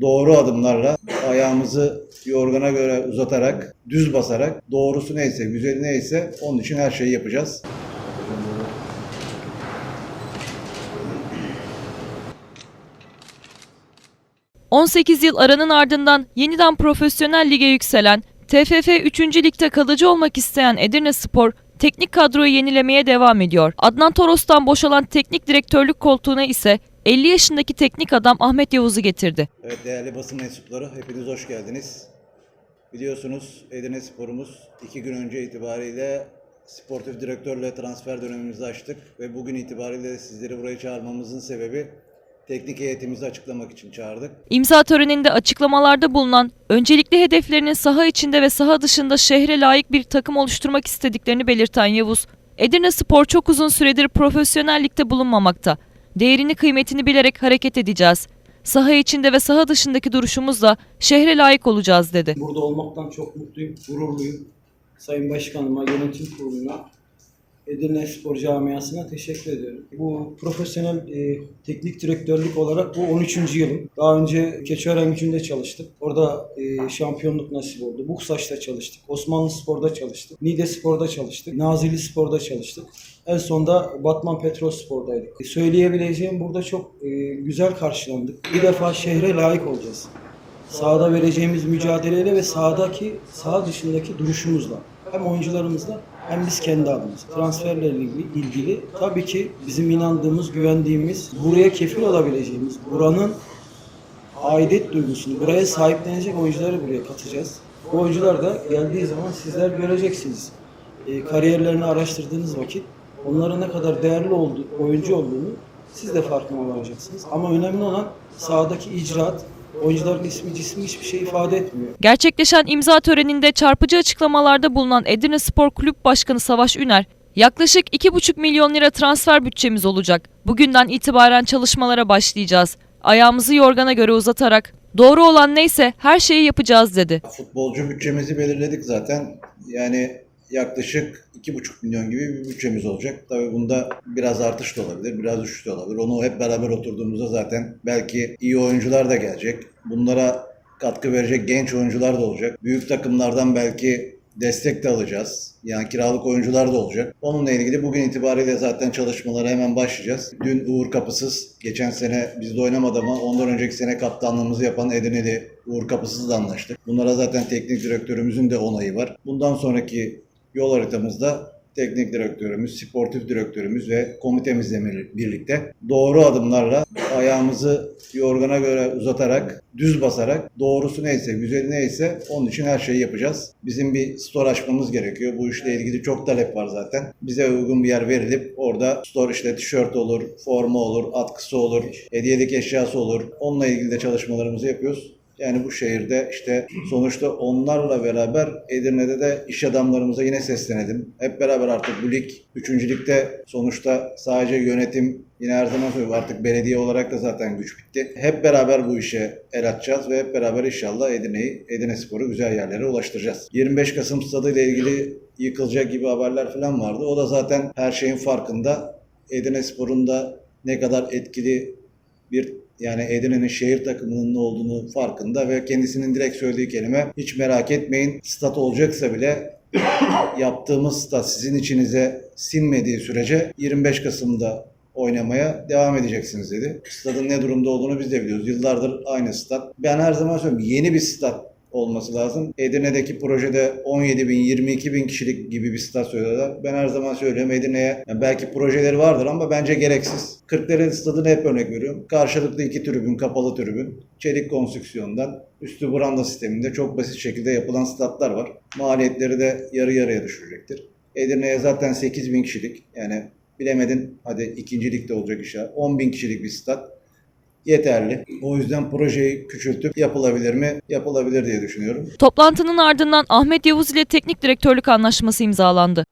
doğru adımlarla ayağımızı yorgana göre uzatarak, düz basarak doğrusu neyse, güzeli neyse onun için her şeyi yapacağız. 18 yıl aranın ardından yeniden profesyonel lige yükselen, TFF 3. Lig'de kalıcı olmak isteyen Edirne Spor, teknik kadroyu yenilemeye devam ediyor. Adnan Toros'tan boşalan teknik direktörlük koltuğuna ise 50 yaşındaki teknik adam Ahmet Yavuz'u getirdi. Evet değerli basın mensupları hepiniz hoş geldiniz. Biliyorsunuz Edirne Spor'umuz iki gün önce itibariyle sportif direktörle transfer dönemimizi açtık ve bugün itibariyle sizleri buraya çağırmamızın sebebi teknik heyetimizi açıklamak için çağırdık. İmza töreninde açıklamalarda bulunan, öncelikli hedeflerinin saha içinde ve saha dışında şehre layık bir takım oluşturmak istediklerini belirten Yavuz, Edirne Spor çok uzun süredir profesyonel ligde bulunmamakta. Değerini kıymetini bilerek hareket edeceğiz. Saha içinde ve saha dışındaki duruşumuzla şehre layık olacağız dedi. Burada olmaktan çok mutluyum, gururluyum. Sayın Başkanıma, yönetim kuruluna, Edirne Spor Camiası'na teşekkür ediyorum. Bu profesyonel e, teknik direktörlük olarak bu 13. yılım. Daha önce Keçiören Gücü'nde çalıştık. Orada e, şampiyonluk nasip oldu. Buksaş'ta çalıştık. Osmanlı Spor'da çalıştık. Niğde Spor'da çalıştık. Nazilli Spor'da çalıştık. En sonda Batman Petrol Spor'daydık. E, söyleyebileceğim burada çok e, güzel karşılandık. Bir defa şehre layık olacağız. Sahada vereceğimiz mücadeleyle ve sahadaki, saha dışındaki duruşumuzla hem oyuncularımızla hem biz kendi adımız. Transferlerle ilgili, ilgili tabii ki bizim inandığımız, güvendiğimiz, buraya kefil olabileceğimiz, buranın aidet duygusunu, buraya sahiplenecek oyuncuları buraya katacağız. Bu oyuncular da geldiği zaman sizler göreceksiniz. E, kariyerlerini araştırdığınız vakit onların ne kadar değerli oldu, oyuncu olduğunu siz de farkına varacaksınız. Ama önemli olan sahadaki icraat, oyuncuların ismi cismi hiçbir şey ifade etmiyor. Gerçekleşen imza töreninde çarpıcı açıklamalarda bulunan Edirne Spor Kulüp Başkanı Savaş Üner, yaklaşık 2,5 milyon lira transfer bütçemiz olacak. Bugünden itibaren çalışmalara başlayacağız. Ayağımızı yorgana göre uzatarak doğru olan neyse her şeyi yapacağız dedi. Futbolcu bütçemizi belirledik zaten. Yani yaklaşık 2,5 milyon gibi bir bütçemiz olacak. Tabii bunda biraz artış da olabilir, biraz düşüş de olabilir. Onu hep beraber oturduğumuzda zaten belki iyi oyuncular da gelecek. Bunlara katkı verecek genç oyuncular da olacak. Büyük takımlardan belki destek de alacağız. Yani kiralık oyuncular da olacak. Onunla ilgili bugün itibariyle zaten çalışmalara hemen başlayacağız. Dün Uğur Kapısız, geçen sene bizde oynamadı ama ondan önceki sene kaptanlığımızı yapan Edirne'li Uğur Kapısız'la anlaştık. Bunlara zaten teknik direktörümüzün de onayı var. Bundan sonraki yol haritamızda teknik direktörümüz, sportif direktörümüz ve komitemizle birlikte doğru adımlarla ayağımızı yorgana göre uzatarak, düz basarak doğrusu neyse, güzeli neyse onun için her şeyi yapacağız. Bizim bir store açmamız gerekiyor. Bu işle ilgili çok talep var zaten. Bize uygun bir yer verilip orada store işte tişört olur, forma olur, atkısı olur, hediyelik eşyası olur. Onunla ilgili de çalışmalarımızı yapıyoruz. Yani bu şehirde işte sonuçta onlarla beraber Edirne'de de iş adamlarımıza yine seslenelim. Hep beraber artık bu lig, üçüncülükte sonuçta sadece yönetim yine her zaman söylüyorum artık belediye olarak da zaten güç bitti. Hep beraber bu işe el atacağız ve hep beraber inşallah Edirne'yi, Edirne Spor'u güzel yerlere ulaştıracağız. 25 Kasım stadı ile ilgili yıkılacak gibi haberler falan vardı. O da zaten her şeyin farkında. Edirne Spor'un da ne kadar etkili bir yani Edirne'nin şehir takımının ne olduğunu farkında ve kendisinin direkt söylediği kelime hiç merak etmeyin stat olacaksa bile yaptığımız stat sizin içinize sinmediği sürece 25 Kasım'da oynamaya devam edeceksiniz dedi. Stadın ne durumda olduğunu biz de biliyoruz. Yıllardır aynı stat. Ben her zaman söylüyorum yeni bir stat olması lazım. Edirne'deki projede 17 bin, 22 bin kişilik gibi bir stat söylüyorlar. Ben her zaman söylüyorum Edirne'ye yani belki projeleri vardır ama bence gereksiz. Kırklareli stadını hep örnek veriyorum. Karşılıklı iki tribün, kapalı tribün, çelik konstrüksiyondan, üstü branda sisteminde çok basit şekilde yapılan statlar var. Maliyetleri de yarı yarıya düşürecektir. Edirne'ye zaten 8 bin kişilik yani bilemedin hadi ikincilikte olacak inşallah 10 bin kişilik bir stat yeterli. O yüzden projeyi küçültüp yapılabilir mi? Yapılabilir diye düşünüyorum. Toplantının ardından Ahmet Yavuz ile teknik direktörlük anlaşması imzalandı.